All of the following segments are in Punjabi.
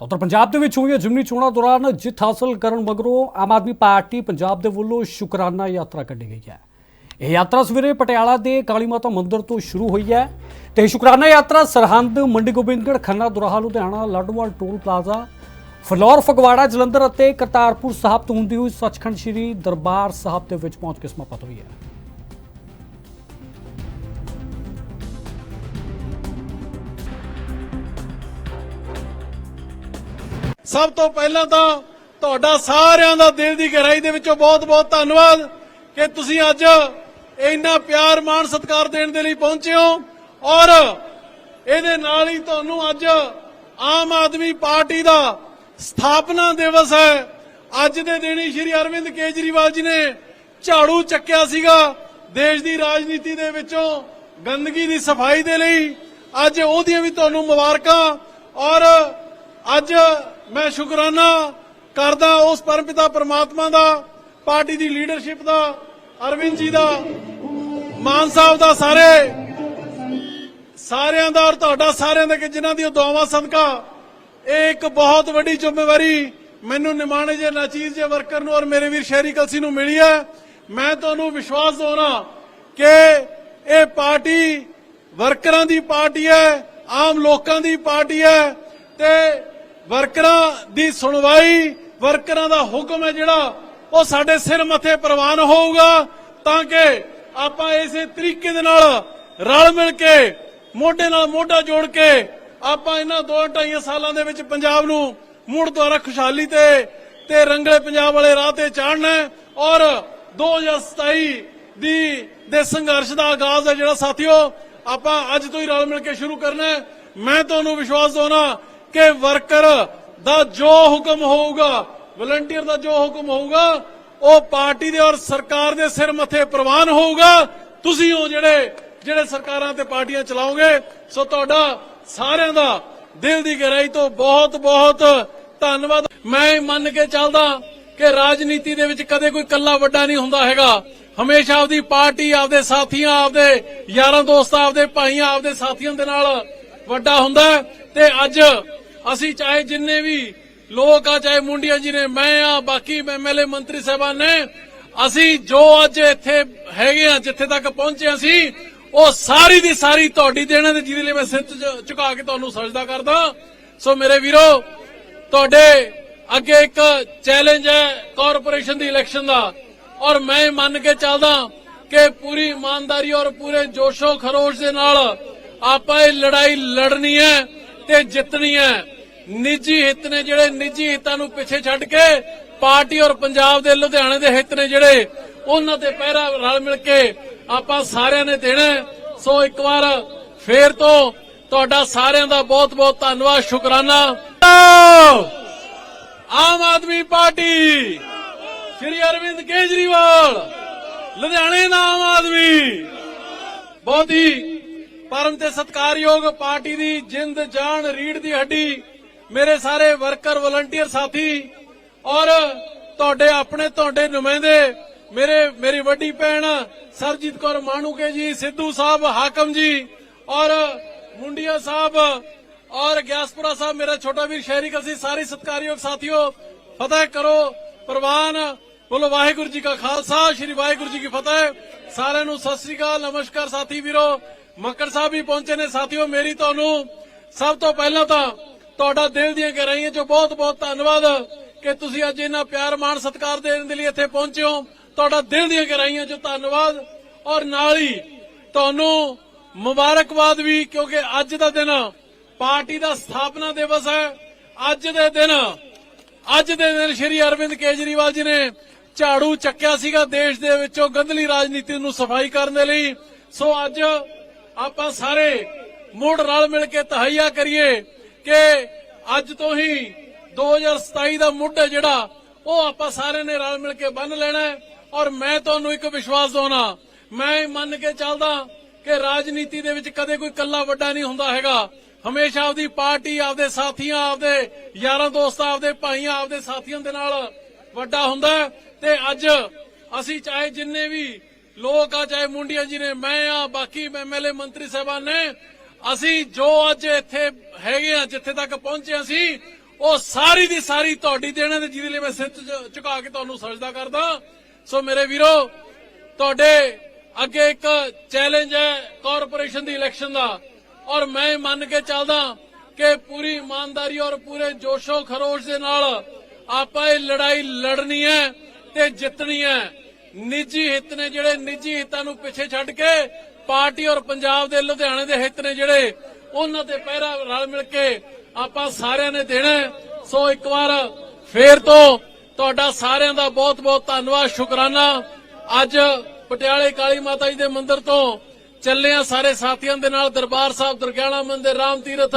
ਤਾਂ ਉੱਤਰ ਪੰਜਾਬ ਦੇ ਵਿੱਚ ਹੋਈਆਂ ਜਿਮਨੀ ਚੋਣਾਂ ਦੌਰਾਨ ਜਿੱਤ ਹਾਸਲ ਕਰਨ ਮਗਰੋਂ ਆਮ ਆਦਮੀ ਪਾਰਟੀ ਪੰਜਾਬ ਦੇ ਵੱਲੋਂ ਸ਼ੁਕਰਾਨਾ ਯਾਤਰਾ ਕੱਢੀ ਗਈ ਹੈ। ਇਹ ਯਾਤਰਾ ਸਵੇਰੇ ਪਟਿਆਲਾ ਦੇ ਕਾਲੀ ਮਾਤਾ ਮੰਦਿਰ ਤੋਂ ਸ਼ੁਰੂ ਹੋਈ ਹੈ ਤੇ ਇਹ ਸ਼ੁਕਰਾਨਾ ਯਾਤਰਾ ਸਰਹੰਦ, ਮੰਡੀ ਗੋਬਿੰਦਗੜ੍ਹ, ਖੰਨਾ, ਦੁਰਾਹਾ, ਲੁਧਿਆਣਾ, ਲਾਡੋਵਾਲ, ਟੋਲ ਪਲਾਜ਼ਾ, ਫਲੋਰ, ਫਗਵਾੜਾ, ਜਲੰਧਰ ਅਤੇ ਕਰਤਾਰਪੁਰ ਸਾਹਿਬ ਤੋਂ ਹੁੰਦੀ ਹੋਈ ਸੱਚਖੰਡ ਸ੍ਰੀ ਦਰਬਾਰ ਸਾਹਿਬ ਦੇ ਵਿੱਚ ਪਹੁੰਚ ਕੇ ਸਮਾਪਤ ਹੋਈ ਹੈ। ਸਭ ਤੋਂ ਪਹਿਲਾਂ ਤਾਂ ਤੁਹਾਡਾ ਸਾਰਿਆਂ ਦਾ ਦਿਲ ਦੀ ਗਹਿਰਾਈ ਦੇ ਵਿੱਚੋਂ ਬਹੁਤ-ਬਹੁਤ ਧੰਨਵਾਦ ਕਿ ਤੁਸੀਂ ਅੱਜ ਇੰਨਾ ਪਿਆਰ, ਮਾਣ, ਸਤਿਕਾਰ ਦੇਣ ਦੇ ਲਈ ਪਹੁੰਚੇ ਹੋ ਔਰ ਇਹਦੇ ਨਾਲ ਹੀ ਤੁਹਾਨੂੰ ਅੱਜ ਆਮ ਆਦਮੀ ਪਾਰਟੀ ਦਾ ਸਥਾਪਨਾ ਦਿਵਸ ਹੈ। ਅੱਜ ਦੇ ਦਿਨ ਹੀ ਸ਼੍ਰੀ ਅਰਵਿੰਦ ਕੇਜਰੀਵਾਲ ਜੀ ਨੇ ਝਾੜੂ ਚੱਕਿਆ ਸੀਗਾ ਦੇਸ਼ ਦੀ ਰਾਜਨੀਤੀ ਦੇ ਵਿੱਚੋਂ ਗੰਦਗੀ ਦੀ ਸਫ਼ਾਈ ਦੇ ਲਈ। ਅੱਜ ਉਹਦੀਆਂ ਵੀ ਤੁਹਾਨੂੰ ਮੁਬਾਰਕਾਂ ਔਰ ਅੱਜ ਮੈਂ ਸ਼ੁਕਰਾਨਾ ਕਰਦਾ ਉਸ ਪਰਮਪਿਤਾ ਪ੍ਰਮਾਤਮਾ ਦਾ, ਪਾਰਟੀ ਦੀ ਲੀਡਰਸ਼ਿਪ ਦਾ, ਅਰਵਿੰਦ ਜੀ ਦਾ, ਮਾਨ ਸਾਹਿਬ ਦਾ ਸਾਰੇ, ਸਾਰਿਆਂ ਦਾ ਔਰ ਤੁਹਾਡਾ ਸਾਰਿਆਂ ਦਾ ਕਿ ਜਿਨ੍ਹਾਂ ਦੀਆਂ ਦੁਆਵਾਂ ਸਦਕਾ, ਇਹ ਇੱਕ ਬਹੁਤ ਵੱਡੀ ਜ਼ਿੰਮੇਵਾਰੀ ਮੈਨੂੰ ਨਿਮਾਣੇ ਜੇ ਨਚੀਜ ਜੇ ਵਰਕਰ ਨੂੰ ਔਰ ਮੇਰੇ ਵੀਰ ਸ਼ਹਿਰੀ ਕਲਸੀ ਨੂੰ ਮਿਲੀ ਹੈ। ਮੈਂ ਤੁਹਾਨੂੰ ਵਿਸ਼ਵਾਸ ਦਿਵਾਉਣਾ ਕਿ ਇਹ ਪਾਰਟੀ ਵਰਕਰਾਂ ਦੀ ਪਾਰਟੀ ਹੈ, ਆਮ ਲੋਕਾਂ ਦੀ ਪਾਰਟੀ ਹੈ ਤੇ ਵਰਕਰਾਂ ਦੀ ਸੁਣਵਾਈ, ਵਰਕਰਾਂ ਦਾ ਹੁਕਮ ਹੈ ਜਿਹੜਾ, ਉਹ ਸਾਡੇ ਸਿਰ ਮੱਥੇ ਪ੍ਰਵਾਨ ਹੋਊਗਾ, ਤਾਂ ਕਿ ਆਪਾਂ ਇਸੇ ਤਰੀਕੇ ਦੇ ਨਾਲ ਰਲ ਮਿਲ ਕੇ, ਮੋਢੇ ਨਾਲ ਮੋਢਾ ਜੋੜ ਕੇ, ਆਪਾਂ ਇਹਨਾਂ ਦੋ ਢਾਈਆਂ ਸਾਲਾਂ ਦੇ ਵਿੱਚ ਪੰਜਾਬ ਨੂੰ ਮੁੜ ਦੁਆਰਾ ਖੁਸ਼ਹਾਲੀ ਤੇ ਤੇ ਰੰਗਲੇ ਪੰਜਾਬ ਵਾਲੇ ਰਾਹ ਤੇ ਚਾੜਨਾ ਹੈ, ਔਰ 2027 ਦੀ ਦੇ ਸੰਘਰਸ਼ ਦਾ ਆਗਾਜ਼ ਹੈ ਜਿਹੜਾ ਸਾਥੀਓ, ਆਪਾਂ ਅੱਜ ਤੋਂ ਹੀ ਰਲ ਮਿਲ ਕੇ ਸ਼ੁਰੂ ਕਰਨਾ ਮੈਂ ਤੁਹਾਨੂੰ ਵਿਸ਼ਵਾਸ ਦਿਵਾਉਣਾ ਕਿ ਵਰਕਰ ਦਾ ਜੋ ਹੁਕਮ ਹੋਊਗਾ ਵਲੰਟੀਅਰ ਦਾ ਜੋ ਹੁਕਮ ਹੋਊਗਾ, ਉਹ ਪਾਰਟੀ ਦੇ ਔਰ ਸਰਕਾਰ ਦੇ ਸਿਰ ਮੱਥੇ ਪ੍ਰਵਾਨ ਹੋਊਗਾ। ਤੁਸੀਂ ਹੋ ਜਿਹੜੇ ਜਿਹੜੇ ਸਰਕਾਰਾਂ ਤੇ ਪਾਰਟੀਆਂ ਚਲਾਓਗੇ, ਸੋ ਤੁਹਾਡਾ ਸਾਰਿਆਂ ਦਾ ਦਿਲ ਦੀ ਗਹਿਰਾਈ ਤੋਂ ਬਹੁਤ ਬਹੁਤ ਧੰਨਵਾਦ। ਮੈਂ ਮੰਨ ਕੇ ਚੱਲਦਾ ਕਿ ਰਾਜਨੀਤੀ ਦੇ ਵਿੱਚ ਕਦੇ ਕੋਈ ਕੱਲਾ ਵੱਡਾ ਨਹੀਂ ਹੁੰਦਾ ਹੈਗਾ। ਹਮੇਸ਼ਾ ਆਪਦੀ ਪਾਰਟੀ, ਆਪਦੇ ਸਾਥੀਆਂ, ਆਪਦੇ ਯਾਰਾਂ ਦੋਸਤਾਂ, ਆਪਦੇ ਭਾਈਆਂ, ਆਪਦੇ ਸਾਥੀਆਂ ਦੇ ਨਾਲ ਵੱਡਾ ਹੁੰਦਾ ਤੇ ਅੱਜ ਅਸੀਂ ਚਾਹੇ ਜਿੰਨੇ ਵੀ ਲੋਕ ਆ, ਚਾਹੇ ਮੁੰਡੀਆਂ ਜੀ ਨੇ, ਮੈਂ ਆ, ਬਾਕੀ ਐਮਐਲਏ ਮੰਤਰੀ ਸਾਹਿਬਾਨ ਨੇ, ਅਸੀਂ ਜੋ ਅੱਜ ਇੱਥੇ ਹੈਗੇ ਆ, ਜਿੱਥੇ ਤੱਕ ਪਹੁੰਚੇ ਅਸੀਂ, ਉਹ ਸਾਰੀ ਦੀ ਸਾਰੀ ਤੁਹਾਡੀ ਦੇਣ ਦੇ, ਜਿਹਦੇ ਲਈ ਮੈਂ ਸਿਰ ਝੁਕਾ ਕੇ ਤੁਹਾਨੂੰ ਸਜਦਾ ਕਰਦਾ। ਸੋ ਮੇਰੇ ਵੀਰੋ, ਤੁਹਾਡੇ ਅੱਗੇ ਇੱਕ ਚੈਲੰਜ ਹੈ ਕਾਰਪੋਰੇਸ਼ਨ ਦੀ ਇਲੈਕਸ਼ਨ ਦਾ। ਔਰ ਮੈਂ ਮੰਨ ਕੇ ਚੱਲਦਾ ਕਿ ਪੂਰੀ ਇਮਾਨਦਾਰੀ ਔਰ ਪੂਰੇ ਜੋਸ਼ੋ ਖਰੋਸ਼ ਦੇ ਨਾਲ ਆਪਾਂ ਇਹ ਲੜਾਈ ਲੜਨੀ ਹੈ ਤੇ ਜਿੱਤਣੀ ਹੈ। ਨਿੱਜੀ ਹਿੱਤ ਨੇ ਜਿਹੜੇ ਨਿੱਜੀ ਹਿੱਤਾਂ ਨੂੰ ਪਿੱਛੇ ਛੱਡ ਕੇ ਪਾਰਟੀ ਔਰ ਪੰਜਾਬ ਦੇ ਲੁਧਿਆਣੇ ਦੇ ਹਿੱਤ ਨੇ ਜਿਹੜੇ, ਉਹਨਾਂ ਤੇ ਪਹਿਰਾ ਰਲ ਮਿਲ ਕੇ ਆਪਾਂ ਸਾਰਿਆਂ ਨੇ ਦੇਣਾ ਸੋ ਇੱਕ ਵਾਰ ਫੇਰ ਤੋਂ ਤੁਹਾਡਾ ਸਾਰਿਆਂ ਦਾ ਬਹੁਤ ਬਹੁਤ ਧੰਨਵਾਦ, ਸ਼ੁਕਰਾਨਾ। ਆਮ ਆਦਮੀ ਪਾਰਟੀ, ਸ਼੍ਰੀ ਅਰਵਿੰਦ ਕੇਜਰੀਵਾਲ, ਲੁਧਿਆਣੇ ਦਾ ਆਮ ਆਦਮੀ। ਬਹੁਤ ਹੀ ਪਰਮ ਤੇ ਸਤਕਾਰਯੋਗ ਪਾਰਟੀ ਦੀ ਜਿੰਦ ਜਾਨ ਰੀੜ ਦੀ ਹੱਡੀ, ਮੇਰੇ ਸਾਰੇ ਵਰਕਰ, ਵਲੰਟੀਅਰ ਸਾਥੀ ਔਰ ਤੁਹਾਡੇ ਆਪਣੇ ਤੁਹਾਡੇ ਨੁਮਾਇੰਦੇ, ਮੇਰੇ, ਮੇਰੀ ਵੱਡੀ ਭੈਣ ਸਰਜੀਤ ਕੌਰ ਮਾਣੂਕੇ ਜੀ, ਸਿੱਧੂ ਸਾਹਿਬ ਹਾਕਮ ਜੀ ਔਰ ਮੁੰਡੀਆ ਸਾਹਿਬ ਔਰ ਗਿਆਸਪੁਰਾ ਸਾਹਿਬ, ਮੇਰਾ ਛੋਟਾ ਵੀਰ ਸ਼ਹਿਰੀ ਕਸੀ ਸਾਰੇ ਸਤਕਾਰਯੋਗ ਸਾਥੀਓ, ਫਤਿਹ ਕਰੋ ਪ੍ਰਵਾਨ ਬੋਲੋ ਵਾਹਿਗੁਰੂ ਜੀ ਕਾ ਖਾਲਸਾ, ਸ੍ਰੀ ਵਾਹਿਗੁਰੂ ਜੀ ਕੀ ਫਤਿਹ। ਸਾਰਿਆਂ ਨੂੰ ਸਤਿ ਸ੍ਰੀ ਅਕਾਲ, ਨਮਸਕਾਰ ਸਾਥੀ ਵੀਰੋ। ਮੱਕੜ ਸਾਹਿਬ ਵੀ ਪਹੁੰਚੇ ਨੇ। ਸਾਥੀਓ, ਮੇਰੀ ਤੁਹਾਨੂੰ ਸਭ ਤੋਂ ਪਹਿਲਾਂ ਤਾਂ ਤੁਹਾਡਾ ਦਿਲ ਦੀਆਂ ਗਹਿਰਾਈਆਂ ਚੋਂ ਬਹੁਤ ਬਹੁਤ ਧੰਨਵਾਦ ਕਿ ਤੁਸੀਂ ਅੱਜ ਇਹਨਾਂ ਪਿਆਰ, ਮਾਣ, ਸਤਿਕਾਰ ਦੇਣ ਦੇ ਲਈ ਇੱਥੇ ਪਹੁੰਚੇ ਹੋ। ਤੁਹਾਡਾ ਦਿਲ ਦੀਆਂ ਗਹਿਰਾਈਆਂ ਚੋਂ ਧੰਨਵਾਦ। ਔਰ ਨਾਲ ਹੀ ਤੁਹਾਨੂੰ ਮੁਬਾਰਕਬਾਦ ਵੀ, ਕਿਉਂਕਿ ਅੱਜ ਦਾ ਦਿਨ ਪਾਰਟੀ ਦਾ ਸਥਾਪਨਾ ਦਿਵਸ ਹੈ। ਅੱਜ ਦੇ ਦਿਨ, ਅੱਜ ਦੇ ਦਿਨ ਸ਼੍ਰੀ ਅਰਵਿੰਦ ਕੇਜਰੀਵਾਲ ਜੀ ਨੇ ਝਾੜੂ ਚੱਕਿਆ ਸੀਗਾ ਦੇਸ਼ ਦੇ ਵਿੱਚੋਂ ਗੰਦਲੀ ਰਾਜਨੀਤੀ ਨੂੰ ਸਫ਼ਾਈ ਕਰਨ ਦੇ ਲਈ। ਸੋ ਅੱਜ ਆਪਾਂ ਸਾਰੇ ਮੁੜ ਰਲ ਮਿਲ ਕੇ ਤਹਈਆ ਕਰੀਏ ਕਿ ਅੱਜ ਤੋਂ ਹੀ 2027 ਦਾ ਮੁੱਢ ਹੈ ਜਿਹੜਾ, ਉਹ ਆਪਾਂ ਸਾਰਿਆਂ ਨੇ ਰਲ ਮਿਲ ਕੇ ਬੰਨ ਲੈਣਾ ਔਰ ਮੈਂ ਤੁਹਾਨੂੰ ਇੱਕ ਵਿਸ਼ਵਾਸ ਦਵਾਉਣਾ, ਮੈਂ ਇਹ ਮੰਨ ਕੇ ਚੱਲਦਾ ਕਿ ਰਾਜਨੀਤੀ ਦੇ ਵਿੱਚ ਕਦੇ ਕੋਈ ਕੱਲਾ ਵੱਡਾ ਨਹੀਂ ਹੁੰਦਾ ਹੈਗਾ। ਹਮੇਸ਼ਾ ਆਪਦੀ ਪਾਰਟੀ, ਆਪਦੇ ਸਾਥੀਆਂ, ਆਪਦੇ ਯਾਰਾਂ ਦੋਸਤਾਂ, ਆਪਦੇ ਭਾਈਆਂ, ਆਪਦੇ ਸਾਥੀਆਂ ਦੇ ਨਾਲ ਵੱਡਾ ਹੁੰਦਾ ਹੈ। ਤੇ ਅੱਜ ਅਸੀਂ ਚਾਹੇ ਜਿੰਨੇ ਵੀ ਲੋਕ ਆ, ਚਾਹੇ ਮੁੰਡੀਆਂ ਜੀ ਨੇ, ਮੈਂ ਆ, ਬਾਕੀ ਐਮਐਲਏ ਮੰਤਰੀ ਸਾਹਿਬਾਨ ਨੇ, ਅਸੀਂ ਜੋ ਅੱਜ ਇੱਥੇ ਹੈਗੇ ਆ, ਜਿੱਥੇ ਤੱਕ ਪਹੁੰਚੇ ਅਸੀਂ, ਉਹ ਸਾਰੀ ਦੀ ਸਾਰੀ ਤੁਹਾਡੀ ਦੇਣਾ ਤੇ ਜਿਹਦੇ ਲਈ ਮੈਂ ਸਿਰ ਝ- ਝੁਕਾ ਕੇ ਤੁਹਾਨੂੰ ਸਜਦਾ ਕਰਦਾ। ਸੋ ਮੇਰੇ ਵੀਰੋ, ਤੁਹਾਡੇ ਅੱਗੇ ਇੱਕ ਚੈਲੰਜ ਹੈ ਕਾਰਪੋਰੇਸ਼ਨ ਦੀ ਇਲੈਕਸ਼ਨ ਦਾ। ਔਰ ਮੈਂ ਮੰਨ ਕੇ ਚੱਲਦਾ ਕਿ ਪੂਰੀ ਇਮਾਨਦਾਰੀ ਔਰ ਪੂਰੇ ਜੋਸ਼ੋ ਖਰੋਸ਼ ਦੇ ਨਾਲ ਆਪਾਂ ਇਹ ਲੜਾਈ ਲੜਨੀ ਹੈ ਤੇ ਜਿੱਤਣੀ ਹੈ। ਨਿੱਜੀ ਹਿੱਤ ਨੇ ਜਿਹੜੇ ਨਿੱਜੀ ਹਿੱਤਾਂ ਨੂੰ ਪਿੱਛੇ ਛੱਡ ਕੇ ਪਾਰਟੀ ਔਰ ਪੰਜਾਬ ਦੇ ਲੁਧਿਆਣੇ ਦੇ ਹਿੱਤ ਨੇ ਜਿਹੜੇ ਉਹਨਾਂ ਤੇ ਪਹਿਰਾ ਰਲ ਮਿਲ ਕੇ ਆਪਾਂ ਸਾਰਿਆਂ ਨੇ ਦੇਣਾ ਸੋ ਇੱਕ ਵਾਰ ਫੇਰ ਤੋਂ ਤੁਹਾਡਾ ਸਾਰਿਆਂ ਦਾ ਬਹੁਤ ਬਹੁਤ ਧੰਨਵਾਦ, ਸ਼ੁਕਰਾਨਾ। ਅੱਜ ਪਟਿਆਲੇ ਕਾਲੀ ਮਾਤਾ ਜੀ ਦੇ ਮੰਦਿਰ ਤੋਂ ਚੱਲੇ ਆ ਸਾਰੇ ਸਾਥੀਆਂ ਦੇ ਨਾਲ, ਦਰਬਾਰ ਸਾਹਿਬ, ਦਰਗਿਆਣਾ ਮੰਦਿਰ, ਰਾਮ ਤੀਰਥ,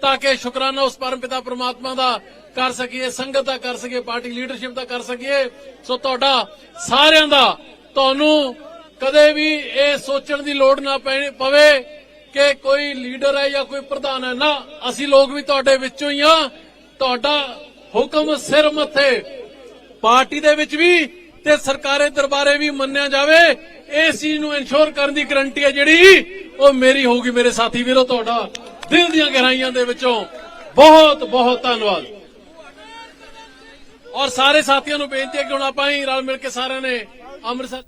ਤਾਂ ਕਿ ਸ਼ੁਕਰਾਨਾ ਉਸ ਪਰਮ ਪਿਤਾ ਪ੍ਰਮਾਤਮਾ ਦਾ ਕਰ ਸਕੀਏ, ਸੰਗਤ ਦਾ ਕਰ ਸਕੀਏ, ਪਾਰਟੀ ਲੀਡਰਸ਼ਿਪ ਦਾ ਕਰ ਸਕੀਏ। ਸੋ ਤੁਹਾਡਾ ਸਾਰਿਆਂ ਦਾ ਤੁਹਾਨੂੰ ਕਦੇ ਵੀ ਇਹ ਸੋਚਣ ਦੀ ਲੋੜ ਨਾ ਪੈਣੀ ਪਵੇ ਕਿ ਕੋਈ ਲੀਡਰ ਹੈ ਜਾਂ ਕੋਈ ਪ੍ਰਧਾਨ ਹੈ। ਨਾ, ਅਸੀਂ ਲੋਕ ਵੀ ਤੁਹਾਡੇ ਵਿੱਚੋਂ ਹੀ ਆ ਤੁਹਾਡਾ ਹੁਕਮ ਸਿਰ ਮੱਥੇ ਪਾਰਟੀ ਦੇ ਵਿੱਚ ਵੀ ਤੇ ਸਰਕਾਰੇ ਦਰਬਾਰੇ ਵੀ ਮੰਨਿਆ ਜਾਵੇ। ਇਸ ਚੀਜ਼ ਨੂੰ ਇਨਸ਼ੋਰ ਕਰਨ ਦੀ ਗਰੰਟੀ ਹੈ ਜਿਹੜੀ, ਉਹ ਮੇਰੀ ਹੋਊਗੀ ਮੇਰੇ ਸਾਥੀ ਵੀਰੋ ਤੁਹਾਡਾ। ਦਿਲ ਦੀਆਂ ਗਹਿਰਾਈਆਂ ਦੇ ਵਿੱਚੋਂ ਬਹੁਤ ਬਹੁਤ ਧੰਨਵਾਦ। ਔਰ ਸਾਰੇ ਸਾਥੀਆਂ ਨੂੰ ਬੇਨਤੀ ਹੈ ਕਿ ਹੁਣ ਆਪਾਂ ਹੀ ਰਲ ਮਿਲ ਕੇ ਸਾਰਿਆਂ ਨੇ ਅੰਮ੍ਰਿਤਸਰ